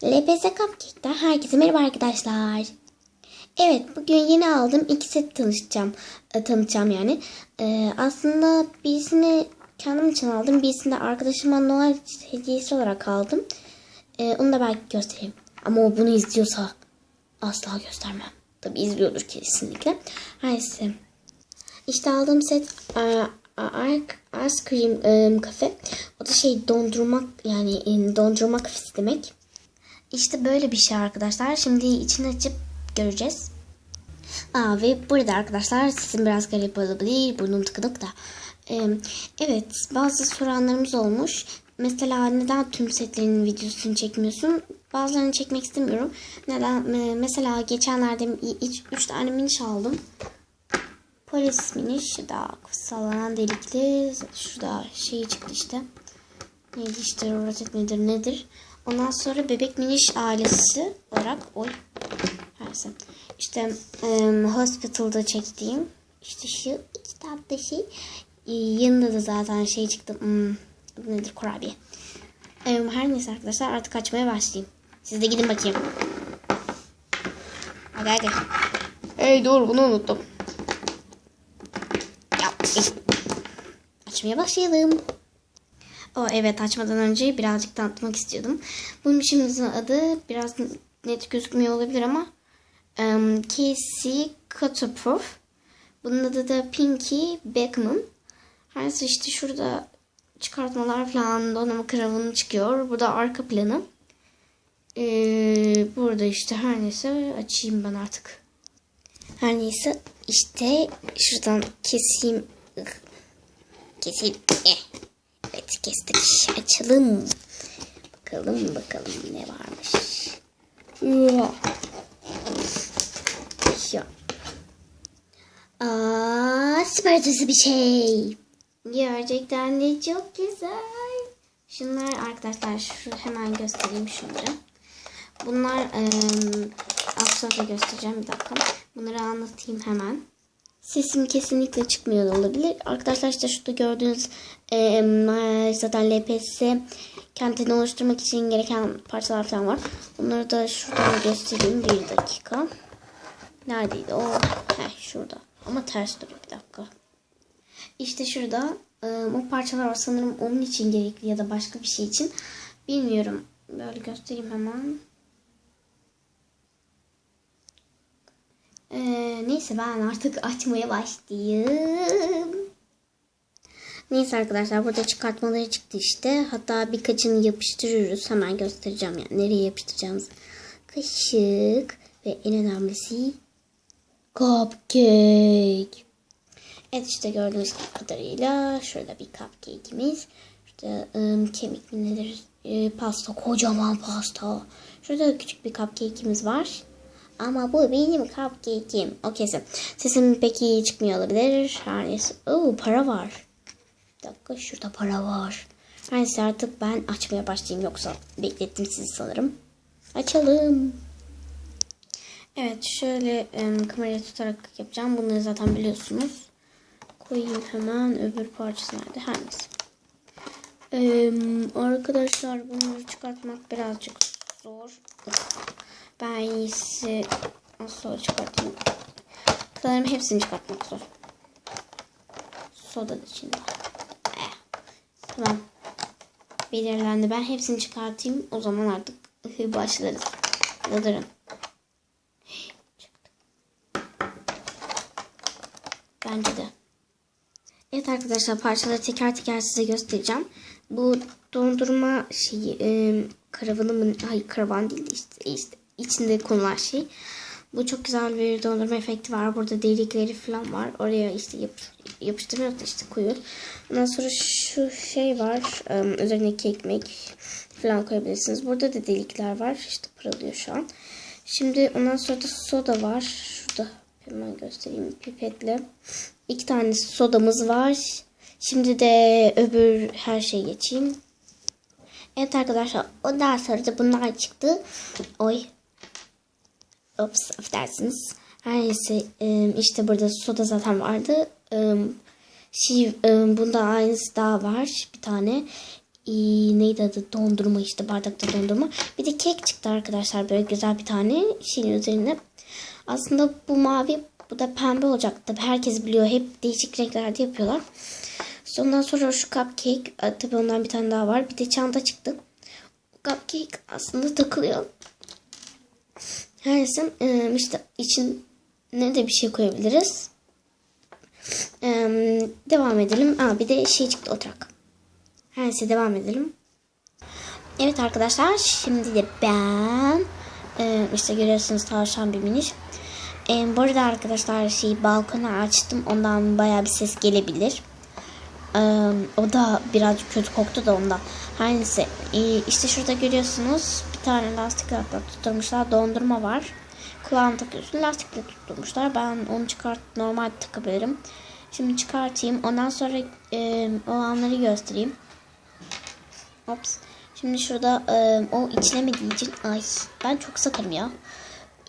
LPS Cupcake'den herkese merhaba arkadaşlar. Evet bugün yeni aldım iki set tanışacağım. E, tanıtacağım yani. E, aslında birisini kendim için aldım. Birisini de arkadaşıma Noel hediyesi olarak aldım. E, onu da belki göstereyim. Ama o bunu izliyorsa asla göstermem. Tabi izliyordur kesinlikle. Her neyse. İşte aldığım set e, Ice Cream e, kafe. O da şey dondurmak yani e, dondurma kafesi demek. İşte böyle bir şey arkadaşlar. Şimdi içini açıp göreceğiz. Aa, ve burada arkadaşlar sesim biraz garip olabilir. Burnum tıkanık da. Ee, evet bazı soranlarımız olmuş. Mesela neden tüm setlerin videosunu çekmiyorsun? Bazılarını çekmek istemiyorum. Neden? Mesela geçenlerde 3 tane miniş aldım. Polis miniş. Daha sallanan delikli. Şurada şey çıktı işte. Neydi işte rozet nedir nedir. Ondan sonra bebek miniş ailesi olarak oy neyse. İşte um, hospital'da çektiğim işte şu iki tatlı şey yanında da zaten şey çıktı. Hmm, bu nedir kurabiye. Um, her neyse arkadaşlar artık açmaya başlayayım. Siz de gidin bakayım. Hadi hadi. Hey dur bunu unuttum. Ya, açmaya başlayalım. O evet açmadan önce birazcık tanıtmak istiyordum. Bu mişimizin adı biraz net gözükmüyor olabilir ama um, Casey Cutterproof. Bunun adı da Pinky Beckman. Her neyse işte şurada çıkartmalar falan donanma kıravını çıkıyor. Bu da arka planı. Ee, burada işte her neyse açayım ben artık. Her neyse işte şuradan keseyim. Keseyim. Eh. Evet kestik. Açalım. Bakalım bakalım ne varmış. Ya. Aa, süper ötesi bir şey. Gerçekten de çok güzel. Şunlar arkadaşlar şu hemen göstereyim şunları. Bunlar e, az sonra göstereceğim bir dakika. Bunları anlatayım hemen. Sesim kesinlikle çıkmıyor olabilir. Arkadaşlar işte şurada gördüğünüz e, zaten LPS kentini oluşturmak için gereken parçalar falan var. Onları da şurada göstereyim. Bir dakika. Neredeydi o? Heh şurada. Ama ters duruyor bir dakika. İşte şurada e, o parçalar var. Sanırım onun için gerekli ya da başka bir şey için. Bilmiyorum. Böyle göstereyim hemen. Ee, neyse ben artık açmaya başlayayım. Neyse arkadaşlar burada çıkartmaları çıktı işte. Hatta birkaçını yapıştırıyoruz. Hemen göstereceğim yani nereye yapıştıracağımız. Kaşık ve en önemlisi cupcake. Evet işte gördüğünüz kadarıyla şurada bir cupcake'imiz. Şurada ım, kemik mi nedir? E, pasta kocaman pasta. Şurada küçük bir cupcake'imiz var. Ama bu benim cupcake'im. O kesin. Sesim pek iyi çıkmıyor olabilir. Her neyse. Oo, para var. Bir dakika şurada para var. Her neyse artık ben açmaya başlayayım. Yoksa beklettim sizi sanırım. Açalım. Evet şöyle um, kamerayı tutarak yapacağım. Bunları zaten biliyorsunuz. Koyayım hemen öbür parçası nerede? Her neyse. Ee, arkadaşlar bunları çıkartmak birazcık zor. Ben iyisi nasıl çıkartayım? Sanırım hepsini çıkartmak zor. Soda da içinde. Eh. Tamam. Belirlendi. Ben hepsini çıkartayım. O zaman artık başlarız. Yıldırın. Bence de. Evet arkadaşlar parçaları teker teker size göstereceğim. Bu dondurma şeyi e, karavanı mı? Hayır karavan değil işte, işte içinde konulan şey. Bu çok güzel bir dondurma efekti var. Burada delikleri falan var. Oraya işte yap, yapıştırıyoruz işte koyuyor. Ondan sonra şu şey var. Üzerindeki ekmek falan koyabilirsiniz. Burada da delikler var. İşte pırılıyor şu an. Şimdi ondan sonra da soda var. Şurada hemen göstereyim pipetle. İki tane sodamız var. Şimdi de öbür her şey geçeyim. Evet arkadaşlar ondan sonra da bunlar çıktı. Oy. Ops affedersiniz. Her neyse işte burada soda zaten vardı. Şey, bunda aynısı daha var bir tane. neydi adı dondurma işte bardakta dondurma. Bir de kek çıktı arkadaşlar böyle güzel bir tane şeyin üzerinde. Aslında bu mavi bu da pembe olacak. Tabi herkes biliyor hep değişik renklerde yapıyorlar. Ondan sonra şu cupcake e, tabi ondan bir tane daha var. Bir de çanta çıktı. Cupcake aslında takılıyor. Her neyse e, işte içine de bir şey koyabiliriz. E, devam edelim. Aa, bir de şey çıktı oturak. Her neyse devam edelim. Evet arkadaşlar şimdi de ben e, işte görüyorsunuz tavşan bir miniş. E, bu arada arkadaşlar şey balkonu açtım. Ondan baya bir ses gelebilir. E, o da birazcık kötü koktu da ondan. Her neyse e, işte şurada görüyorsunuz bir tane lastikle tutturmuşlar. Dondurma var. Kulağını takıyorsun. Lastikle tutturmuşlar. Ben onu çıkart normal takabilirim. Şimdi çıkartayım. Ondan sonra e, olanları göstereyim. Ops. Şimdi şurada e, o içilemediği için ay ben çok sakarım ya.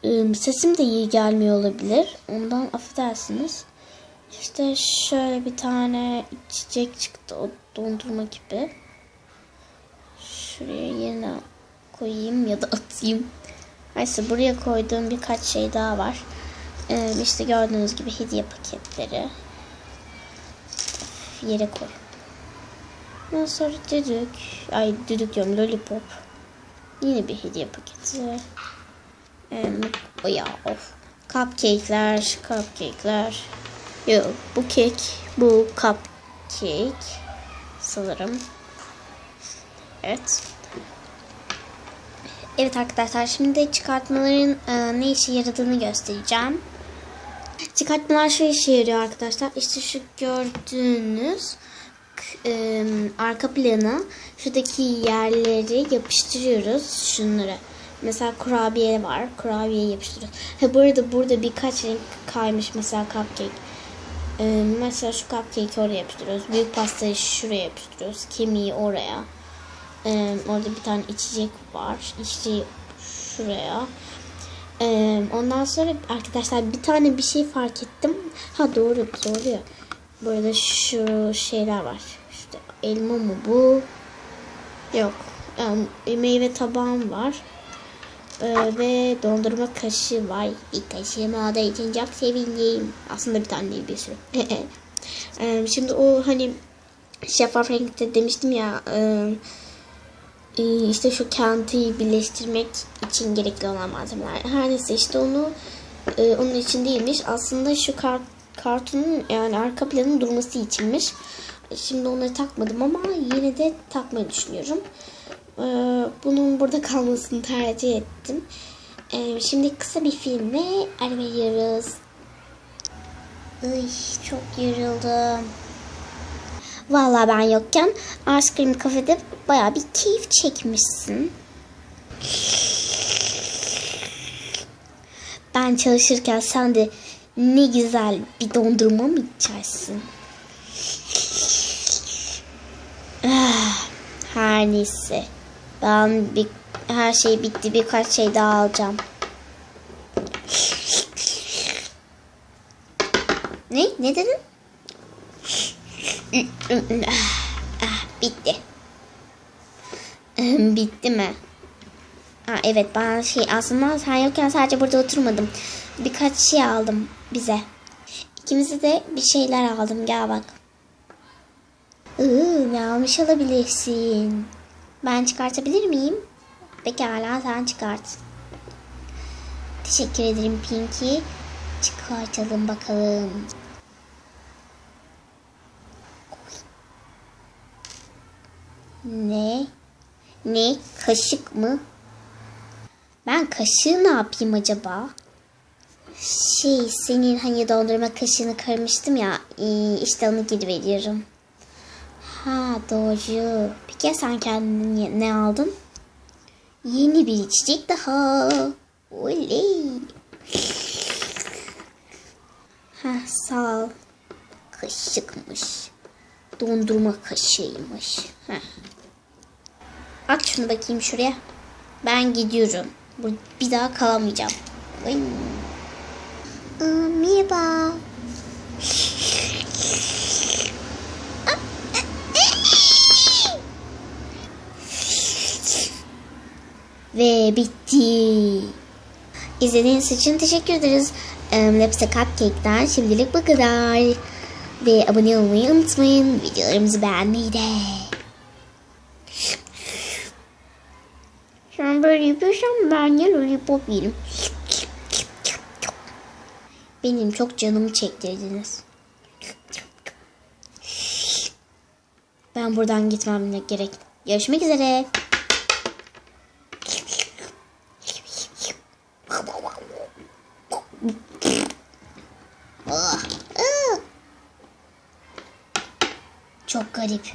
E, sesim de iyi gelmiyor olabilir. Ondan affedersiniz. İşte şöyle bir tane içecek çıktı. O dondurma gibi. Şuraya yerine koyayım ya da atayım. Neyse buraya koyduğum birkaç şey daha var. Ee, işte gördüğünüz gibi hediye paketleri. Yere koy. Ondan sonra düdük. Ay düdük diyorum lollipop. Yine bir hediye paketi. Ee, o ya of. Cupcake'ler, cupcake'ler. Yok bu kek, bu cupcake sanırım. Evet. Evet arkadaşlar şimdi de çıkartmaların e, ne işe yaradığını göstereceğim. Çıkartmalar şu işe yarıyor arkadaşlar. İşte şu gördüğünüz e, arka plana şuradaki yerleri yapıştırıyoruz şunları. Mesela kurabiye var. Kurabiye yapıştırıyoruz. Ha bu arada burada birkaç renk kaymış mesela cupcake. Ee, mesela şu cupcake'i oraya yapıştırıyoruz. Büyük pastayı şuraya yapıştırıyoruz. Kemiği oraya. Ee, orada bir tane içecek var. İçeceği şuraya. Ee, ondan sonra arkadaşlar bir tane bir şey fark ettim. Ha doğru doğru ya. Burada şu şeyler var. İşte elma mı bu? Yok. Yani meyve tabağım var. Ee, ve dondurma kaşığı var. İlk kaşığım olduğu için çok sevindim. Aslında bir tane değil bir sürü. ee, şimdi o hani şeffaf renkte demiştim ya e, işte şu kağıtı birleştirmek için gerekli olan malzemeler. Her neyse işte onu e, onun için değilmiş. Aslında şu kart, kartonun yani arka planın durması içinmiş. Şimdi onları takmadım ama yine de takmayı düşünüyorum. Ee, bunun burada kalmasını tercih ettim. Ee, şimdi kısa bir filmle ara veriyoruz. Ay, çok yoruldum. Vallahi ben yokken Ice Cream Cafe'de baya bir keyif çekmişsin. Ben çalışırken sen de ne güzel bir dondurma mı içersin? Ah, her neyse. Ben bir, her şey bitti. Birkaç şey daha alacağım. Ne? Ne dedin? ah, bitti. bitti mi? Aa, evet ben şey aslında sen yokken sadece burada oturmadım. Birkaç şey aldım bize. İkimize de bir şeyler aldım. Gel bak. Iı, ne almış olabilirsin? Ben çıkartabilir miyim? Pekala sen çıkart. Teşekkür ederim Pinky. Çıkartalım bakalım. Ne? Ne? Kaşık mı? Ben kaşığı ne yapayım acaba? Şey senin hani dondurma kaşığını kırmıştım ya işte onu geri veriyorum. Ha doğru. Peki sen kendine ne aldın? Yeni bir içecek daha. Oley. Ha sağ ol. Kaşıkmış. Dondurma kaşığıymış. Heh. At şunu bakayım şuraya. Ben gidiyorum. Bir daha kalamayacağım. Ay. Merhaba. Ve bitti. İzlediğiniz için teşekkür ederiz. Lepse Cupcake'den şimdilik bu kadar. Ve abone olmayı unutmayın. Videolarımızı beğenmeyi de. Böyle yapıyorsan ben de lollipop. Benim çok canımı çektirdiniz. Ben buradan gitmem gerek. Görüşmek üzere. Ah, ah. Çok garip.